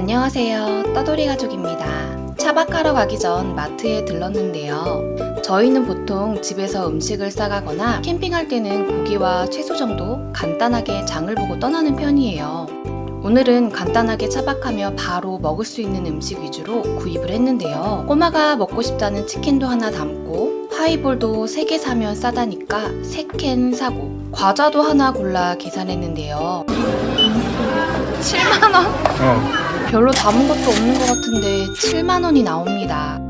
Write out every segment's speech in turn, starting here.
안녕하세요. 떠돌이 가족입니다. 차박하러 가기 전 마트에 들렀는데요. 저희는 보통 집에서 음식을 싸가거나 캠핑할 때는 고기와 채소 정도 간단하게 장을 보고 떠나는 편이에요. 오늘은 간단하게 차박하며 바로 먹을 수 있는 음식 위주로 구입을 했는데요. 꼬마가 먹고 싶다는 치킨도 하나 담고 하이볼도 3개 사면 싸다니까 3캔 사고 과자도 하나 골라 계산했는데요. 7만원? 어. 별로 담은 것도 없는 것 같은데 7만 원이 나옵니다.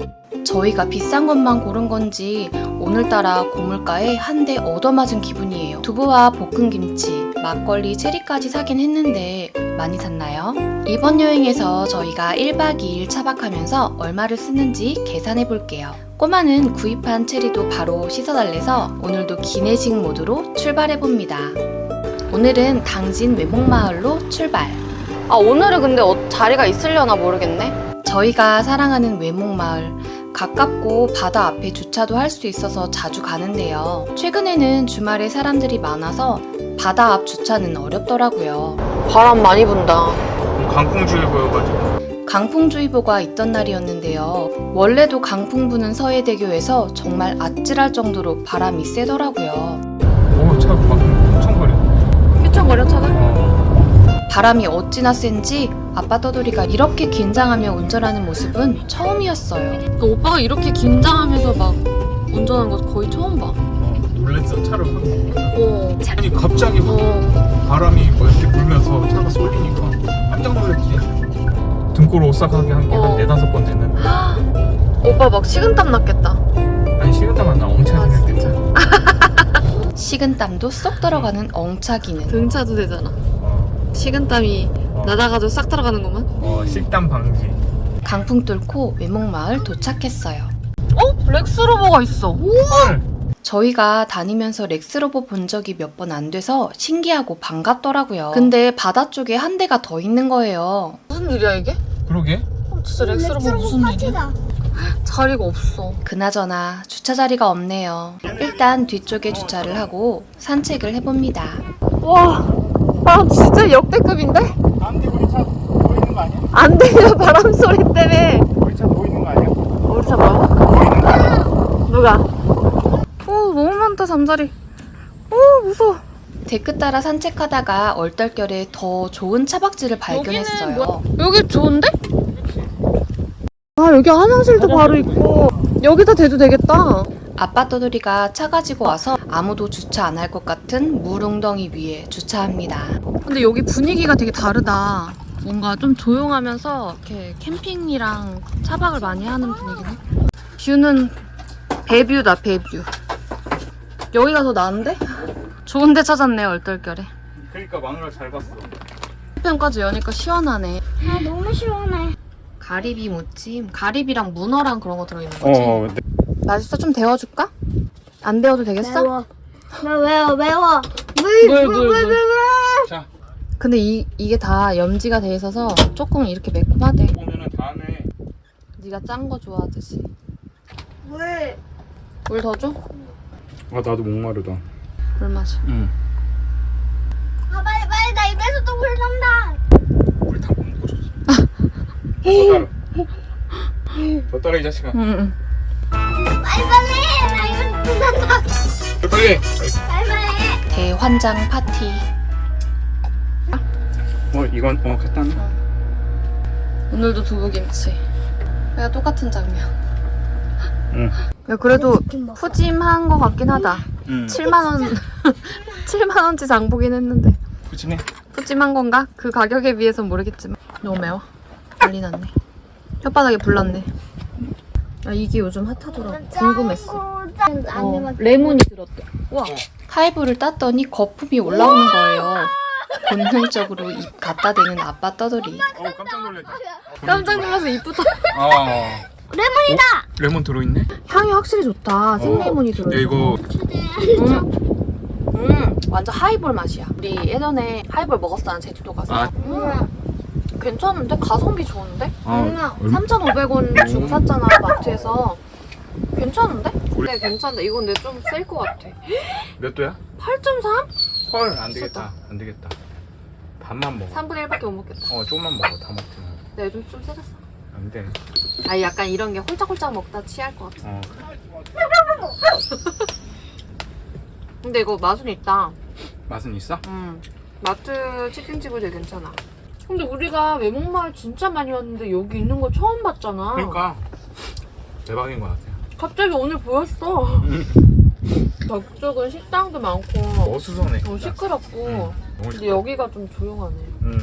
저희가 비싼 것만 고른 건지 오늘따라 고물가에 한 대 얻어맞은 기분이에요. 두부와 볶은 김치, 막걸리, 체리까지 사긴 했는데 많이 샀나요? 이번 여행에서 저희가 1박 2일 차박하면서 얼마를 쓰는지 계산해 볼게요. 꼬마는 구입한 체리도 바로 씻어달래서 오늘도 기내식 모드로 출발해 봅니다. 오늘은 당진 외목마을로 출발. 아 오늘은 근데 어- 자리가 있으려나 모르겠네. 저희가 사랑하는 외목마을 가깝고 바다 앞에 주차도 할 수 있어서 자주 가는데요. 최근에는 주말에 사람들이 많아서 바다 앞 주차는 어렵더라고요. 바람 많이 분다. 강풍주의보여가지고. 강풍주의보가 있던 날이었는데요. 원래도 강풍 부는 서해대교에서 정말 아찔할 정도로 바람이 세더라고요. 오, 차 막 엄청 거려. 휘청거렸잖아. 어. 바람이 어찌나 센지 아빠 떠돌이가 이렇게 긴장하며 운전하는 모습은 처음이었어요. 오빠가 이렇게 긴장하면서 막 운전하는 거 거의 처음 봐. 어, 놀랬어, 차를 확. 어. 아니, 갑자기 막 어. 바람이 뭐 이렇게 불면서 차가 쏠리니까 깜짝 놀랐지. 등골 오싹하게 한 게 어. 한 네다섯 번 됐는데. 오빠 막 식은땀 났겠다. 아니, 식은땀 나 엄청 아, 생겼겠네. 식은땀도 쏙 들어가는 엉차기는. 등차도 되잖아. 어, 식은땀이 어. 나다가도 싹 들어가는구만. 어, 식단 방지. 강풍 뚫고 외목마을 도착했어요. 어? 렉스로버가 있어. 헐! 저희가 다니면서 렉스로버 본 적이 몇 번 안 돼서 신기하고 반갑더라고요. 근데 바다 쪽에 한 대가 더 있는 거예요. 무슨 일이야 이게? 그러게. 어, 진짜 렉스로버 무슨 일이야? 자리가 없어. 그나저나 주차 자리가 없네요. 일단 뒤쪽에 주차를 하고 산책을 해봅니다. 와, 바람 진짜 역대급인데? 안돼, 우리 차 보이는 거 아니야? 안 들려 바람 소리 때문에. 우리 차 보이는 거 아니야? 우리 차 뭐야? 보이는 거 아니야? 누가? 오 너무 많다 잠자리. 오 무서워. 데크 따라 산책하다가 얼떨결에 더 좋은 차박지를 발견했어요. 여기 좋은데? 아 여기 화장실도 바로 있고 여기다 대도 되겠다. 아빠 떠돌이가 차 가지고 와서 아무도 주차 안 할 것 같은 물웅덩이 위에 주차합니다. 근데 여기 분위기가 되게 다르다. 뭔가 좀 조용하면서 이렇게 캠핑이랑 차박을 많이 하는 분위기네. 뷰는 배뷰다 배뷰. 여기가 더 나은데? 좋은 데 찾았네 얼떨결에. 그러니까 마누라 잘 봤어. 편까지 여니까 시원하네. 아 너무 시원해. 가리비 무침, 가리비랑 문어랑 그런 거 들어있는 어, 거지? 어, 네. 맛있어? 좀 데워줄까? 안 데워도 되겠어? 매워. 매워 매워. 물, 물 물, 물 물 물. 물. 자, 근데 이, 이게 다 염지가 돼 있어서 조금 이렇게 매콤하대. 보면은 다음에 네가 짠 거 좋아하듯이. 물. 물 더 줘? 아 나도 목마르다. 물 마셔. 응. 아 빨리 빨리 나 입에서 또 물 난다. 우리 다못 먹고 줬어. 더 따라. 더 따라 이 자식아. 응. 빨리 빨리 나 이거 물 난다. 빨리. 빨리 빨리. 대환장 파티. 어 이건 어 갖다 놔. 오늘도 두부김치. 그냥 똑같은 장면. 응. 야, 그래도 치킨 먹어. 푸짐한 거 같긴 하다. 응. 7만 원, 7만 원치 장보긴 했는데. 푸짐해. 푸짐한 건가? 그 가격에 비해선 모르겠지만. 너무 매워. 난리 났네. 혓바닥에 불났네. 야, 이게 요즘 핫하더라 고. 궁금했어. 짠. 어, 레몬이 들었대. 와. 하이볼을 땄더니 거품이 올라오는 거예요. 본능적으로 입 갖다 대는 아빠 떠돌이. 어 깜짝 놀랐다. 깜짝 놀라서 입부터. 아. 레몬이다. 레몬 들어있네. 향이 확실히 좋다. 생레몬이 들어있어. 야 이거 음. 음, 완전 하이볼 맛이야. 우리 예전에 하이볼 먹었어, 난 제주도 가서. 아. 음, 괜찮은데? 가성비 좋은데? 아, 얼마? 3,500원 주고 샀잖아, 마트에서. 괜찮은데? 우리- 네, 괜찮은데. 이건 내 좀 셀 것 같아. 몇 도야? 8.3? 헐 안 되겠다. 안 되겠다. 반만 먹어. 3분의 1밖에 못 먹겠다. 어 조금만 먹어. 다 먹지 마. 내 요즘 좀 세졌어. 안 돼 아 약간 이런 게 홀짝홀짝 먹다 취할 것 같아. 어 근데 이거 맛은 있다. 맛은 있어? 음. 마트 치킨집은 되게 괜찮아. 근데 우리가 외목마을 진짜 많이 왔는데 여기 있는 거 처음 봤잖아. 그러니까 대박인 것 같아 갑자기 오늘 보였어. 저쪽은 식당도 많고 어수선해 어, 시끄럽고 너무 근데 여기가 좀 조용하네. 음.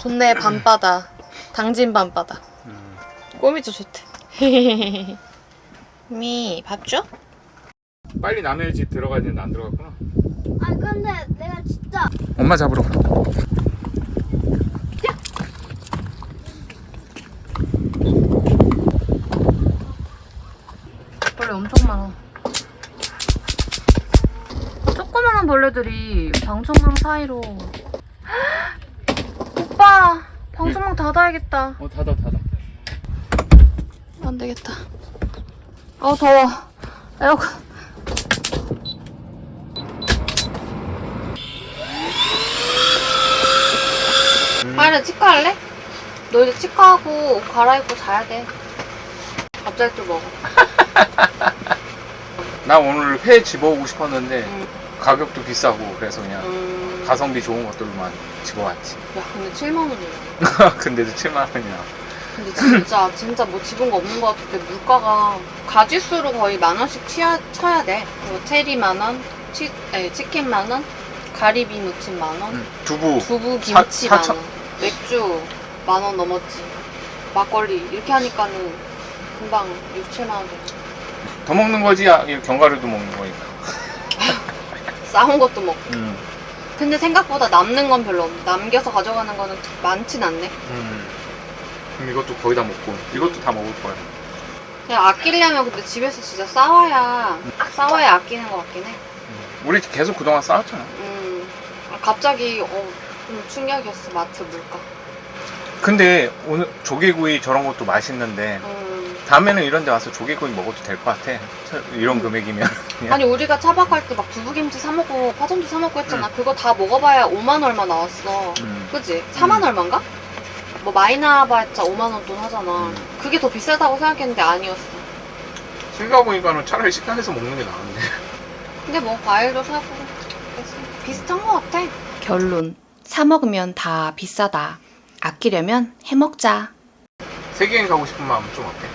좋네 밤바다. 당진 밤바다. 음. 꼬미도 좋대. 미, 밥 줘? 빨리 남의 집 들어가야 되는데 안 들어갔구나 아 근데 내가 진짜 엄마 잡으러 가 벌레 엄청 많아. 조그만한 벌레들이 방충망 사이로. 오빠! 방충망 닫아야겠다. 어 닫아 닫아 안 되겠다. 어, 더워. 에어컨. 하연아, 치과 할래? 너 이제 치과하고 옷 갈아입고 자야 돼. 갑자기 또 먹어. 나 오늘 회 집어오고 싶었는데 음. 가격도 비싸고 그래서 그냥 음. 가성비 좋은 것들만 집어왔지 야, 근데 7만 원이야. 근데도 7만 원이야 근데 진짜, 진짜 뭐 집은 거 없는 거 같은데 물가가 가지수로 거의 만 원씩 치야, 쳐야 돼. 뭐 테리 만 원, 치, 에, 치킨 만 원, 가리비 무침 만 원. 응. 두부 두부 사- 김치 사천- 만원 맥주 만 원 넘었지 막걸리 이렇게 하니까는 금방 6, 7만 원 돼. 더 먹는 거지? 야, 이 견과류도 먹는 거니까. 싸운 것도 먹고. 음. 근데 생각보다 남는 건 별로 없 남겨서 가져가는 거는 많진 않네. 음. 그럼 이것도 거의 다 먹고 이것도 다 먹을 거야. 그냥 아끼려면 근데 집에서 진짜 싸워야 싸워야 아끼는 것 같긴 해. 우리 계속 그동안 싸웠잖아. 음, 아, 갑자기 어, 좀 충격이었어. 마트 물가. 근데 오늘 조개구이 저런 것도 맛있는데 음. 다음에는 이런 데 와서 조개구이 먹어도 될 것 같아 저- 이런 금액이면 그냥. 아니 우리가 차박할 때 막 두부김치 사 먹고 파전도 사 먹고 했잖아 그거 다 먹어봐야 5만 얼마 나왔어 음. 그치? 4만 음. 얼마인가? 뭐 많이나봤자 5만 원 돈 하잖아. 음. 그게 더 비싸다고 생각했는데 아니었어. 생각해보니까는 차라리 식당에서 먹는 게 나은데 근데 뭐 과일도 사고 그래서 비슷한 것 같아. 결론. 사 먹으면 다 비싸다. 아끼려면 해 먹자. 세계여행 가고 싶은 마음은 좀 어때?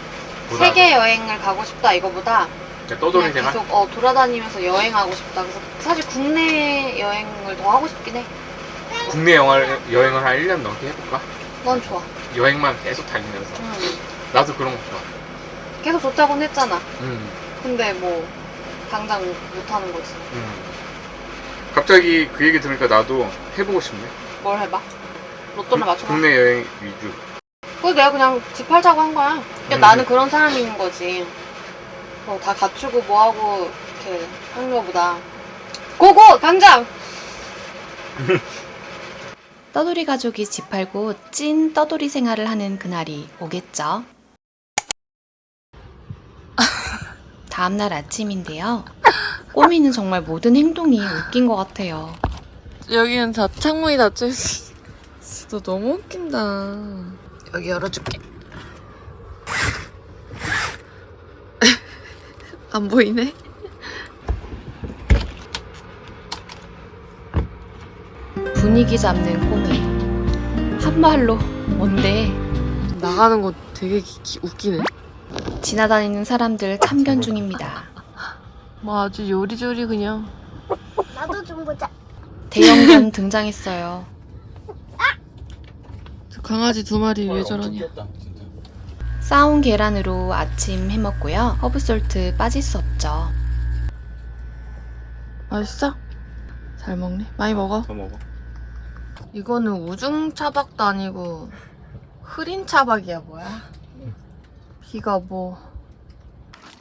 세계 여행을 가고 싶다 이거보다 그냥 떠돌이 그냥 생활? 계속 어, 돌아다니면서 여행하고 싶다. 그래서 사실 국내 여행을 더 하고 싶긴 해. 국내 영화를, 여행을 한 1년 넘게 해볼까? 넌 좋아. 여행만 계속 다니면서 응. 나도 그런 거 좋아 계속 좋다고는 했잖아. 음. 근데 뭐 당장 못 하는 거지. 음. 갑자기 그 얘기 들으니까 나도 해보고 싶네 뭘 해봐? 로또나 맞춰봐. 국내 여행 위주 그래서 내가 그냥 집 팔자고 한 거야. 그러니까 음. 나는 그런 사람인 거지. 뭐다 갖추고 뭐하고 이렇게 하는 거보다. 고고! 당장! 떠돌이 가족이 집 팔고 찐 떠돌이 생활을 하는 그날이 오겠죠. 다음 날 아침인데요. 꼬미는 정말 모든 행동이 웃긴 것 같아요. 여기는 다 창문이 닫혀 있어. 진짜 너무 웃긴다. 여기 열어줄게. 안 보이네? 분위기 잡는 꼬미. 한말로 뭔데? 나가는 거 되게 기- 기- 웃기네. 지나다니는 사람들 참견 중입니다. 뭐 아주 요리조리 그냥. 나도 좀 보자. 대형견 등장했어요. 저 강아지 두 마리 왜 저러냐. 싸온 계란으로 아침 해먹고요. 허브솔트 빠질 수 없죠. 맛있어? 잘 먹네. 많이 먹어. 더 먹어 이거는 우중 차박도 아니고 흐린 차박이야 뭐야? 비가 뭐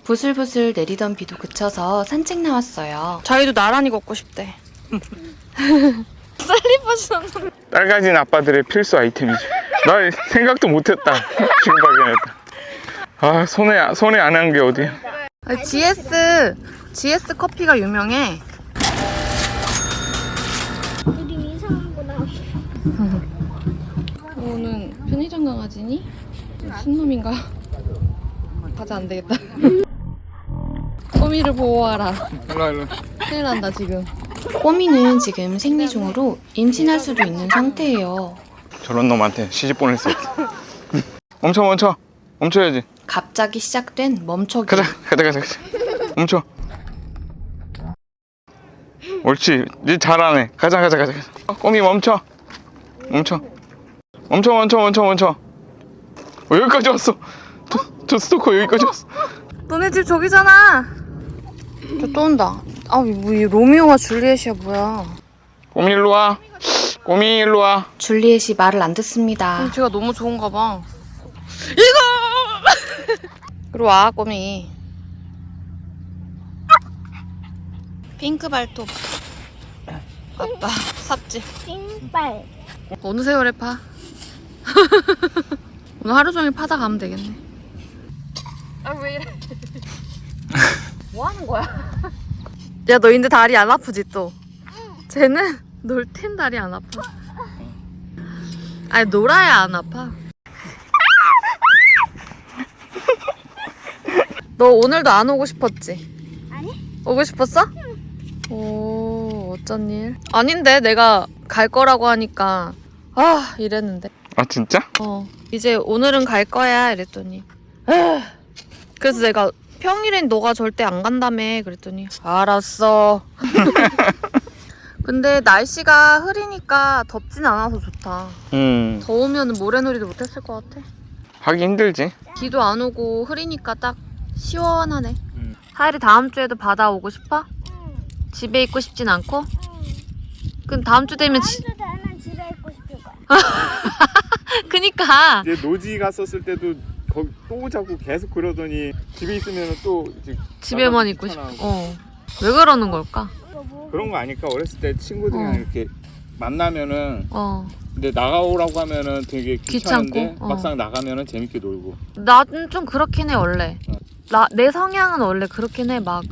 부슬부슬 내리던 비도 그쳐서 산책 나왔어요. 자기도 나란히 걷고 싶대. 딸 가진 아빠들의 필수 아이템이죠 나 생각도 못했다 지금 발견했다 아 손에 손에 안 한 게 어디야 GS GS 커피가 유명해. 이름 이상한 거 나왔어. 이거는 편의점 강아지니? 순놈인가? 가자 안 되겠다. 꼬미를 보호하라. 일로 일로. 큰일 난다 지금. 꼬미는 지금 생리 중으로 임신할 수도 있는 상태예요. 저런 놈한테 시집 보낼 수 없어. 멈춰 멈춰. 멈춰야지. 갑자기 시작된 멈춰기. 가자 가자 가자 가자. 멈춰. 옳지. 니 잘하네. 가자 가자 가자. 가자. 어, 꼬미 멈춰. 멈춰. 멈춰 멈춰 멈춰 멈춰. 어, 여기까지 왔어. 저, 저 스토커 여기까지 왔어. 너네 집 저기잖아. 저 또 온다. 아, 뭐, 이 로미오와 줄리엣이야, 뭐야. 꼬미 일로 와. 꼬미 일로 와. 줄리엣이 말을 안 듣습니다. 제가 너무 좋은가 봐. 이거! 이리 와, 꼬미. 핑크 발톱. 아빠, 삽질. 빙빨. 어느 세월에 파? 오늘 하루 종일 파다 가면 되겠네. 아, 왜 이래? 뭐 하는 거야? 야, 너 인데 다리 안 아프지, 또? 쟤는 놀땐 다리 안 아파. 아니, 놀아야 안 아파. 너 오늘도 안 오고 싶었지? 아니. 오고 싶었어? 오, 어쩐 일? 아닌데, 내가 갈 거라고 하니까. 아, 이랬는데. 아 진짜? 어, 이제 오늘은 갈 거야 이랬더니 에휴. 그래서 내가 평일엔 너가 절대 안 간다며 그랬더니 알았어 근데 날씨가 흐리니까 덥진 않아서 좋다 음. 더우면 모래놀이도 못했을 것 같아 하기 힘들지. 비도 안 오고 흐리니까 딱 시원하네 음. 하일이 다음 주에도 바다 오고 싶어? 응. 집에 있고 싶진 않고? 응. 그럼 다음 주 되면 지... 다음 주 되면 집에 있고 싶을 거야. 그니까 이제 노지 갔었을 때도 거기 또 오자고 계속 그러더니 집에 있으면 또 이제 집에만 있고 싶어 귀찮아하고. 어. 왜 그러는 걸까? 뭐? 그런 거 아닐까 어렸을 때 친구들이랑 어. 이렇게 만나면은 어 근데 나가오라고 하면은 되게 귀찮은데 귀찮고, 어. 막상 나가면은 재밌게 놀고 나는 좀 그렇긴 해 원래. 나내 성향은 원래 그렇긴 해. 막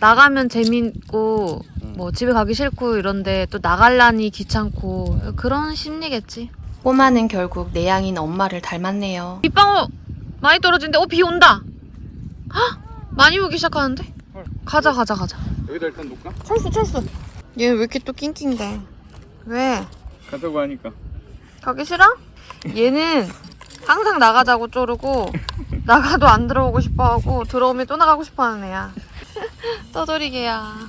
나가면 재밌고 음. 뭐 집에 가기 싫고 이런데 또 나갈라니 귀찮고 그런 심리겠지. 꼬마는 결국 내향인 엄마를 닮았네요. 빗방울 많이 떨어지는데 어 비 온다. 헉 많이 오기 시작하는데. 헐. 가자 가자 가자. 여기다 일단 놓을까? 철수 철수. 얘왜 이렇게 또 낑낑대? 왜? 가자고 하니까 가기 싫어? 얘는 항상 나가자고 쪼르고 나가도 안 들어오고 싶어하고 들어오면 또 나가고 싶어하는 애야. 떠돌이개야.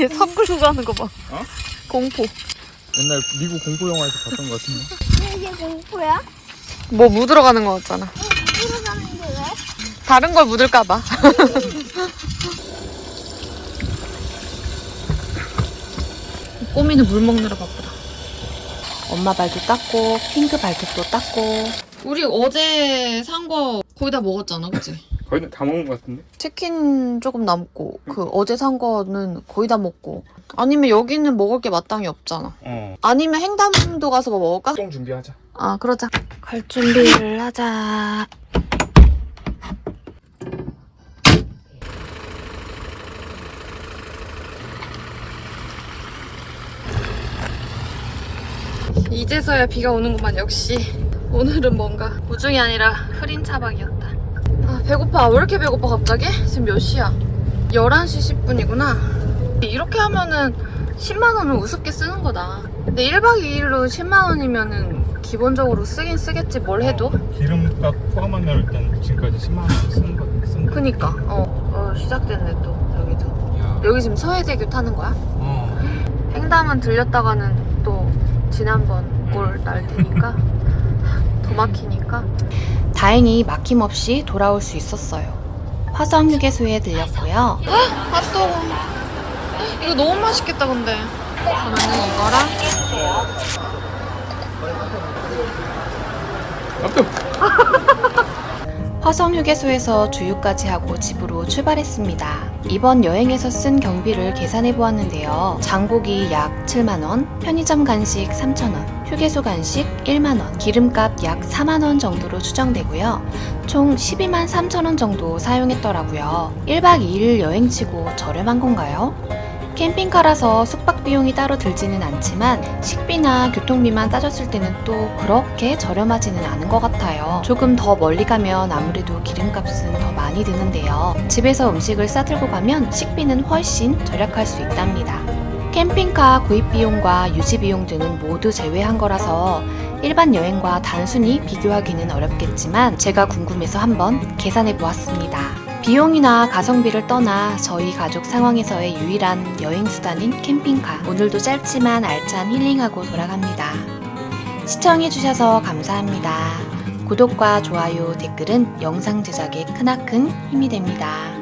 얘 턱걸고 가는 거 봐. 어? 공포. 옛날 미국 공포 영화에서 봤던 것 같은데 이게 공포야? 뭐 묻으러 가는 거 같잖아. 들어가는데 왜? 다른 걸 묻을까 봐. 꼬미는 물 먹느라 바쁘다. 엄마 발도 닦고 핑크 발톱도 닦고. 우리 어제 산 거 거의 다 먹었잖아, 그치? 거의 다 먹은 것 같은데? 치킨 조금 남고 그 어제 산 거는 거의 다 먹고. 아니면 여기는 먹을 게 마땅히 없잖아. 어. 아니면 횡담도 가서 뭐 먹을까? 똥 준비하자. 아 그러자. 갈 준비를 하자 이제서야 비가 오는구만 역시 오늘은 뭔가 우중이 아니라 흐린 차박이었다 아 배고파 왜 이렇게 배고파 갑자기? 지금 몇 시야? 11시 10분이구나 이렇게 하면은 10만 원은 우습게 쓰는 거다 근데 1박 2일로 10만 원이면은 기본적으로 쓰긴 쓰겠지 뭘 해도 기름값 포함한 날 일단 지금까지 10만 원 쓰는 거쓴 거. 그니까 어, 어 시작됐네 또 여기도 야. 여기 지금 서해대교 타는 거야? 어. 횡단은 들렸다가는 또 지난번 꼴 날 테니까. 더 막히니까. 다행히 막힘없이 돌아올 수 있었어요. 화성 휴게소에 들렸고요. 핫도그 이거 너무 맛있겠다 근데. 그러면은 이거랑 아, 화성 휴게소에서 주유까지 하고 집으로 출발했습니다. 이번 여행에서 쓴 경비를 계산해 보았는데요. 장보기 약 7만원, 편의점 간식 3,000원, 휴게소 간식 1만원, 기름값 약 4만원 정도로 추정되고요. 총 12만 3천원 정도 사용했더라고요. 1박 2일 여행치고 저렴한 건가요? 캠핑카라서 숙박 비용이 따로 들지는 않지만 식비나 교통비만 따졌을 때는 또 그렇게 저렴하지는 않은 것 같아요. 조금 더 멀리 가면 아무래도 기름값은 더 많이 드는데요. 집에서 음식을 싸들고 가면 식비는 훨씬 절약할 수 있답니다. 캠핑카 구입 비용과 유지 비용 등은 모두 제외한 거라서 일반 여행과 단순히 비교하기는 어렵겠지만 제가 궁금해서 한번 계산해 보았습니다. 비용이나 가성비를 떠나 저희 가족 상황에서의 유일한 여행 수단인 캠핑카. 오늘도 짧지만 알찬 힐링하고 돌아갑니다. 시청해주셔서 감사합니다. 구독과 좋아요, 댓글은 영상 제작에 크나큰 힘이 됩니다.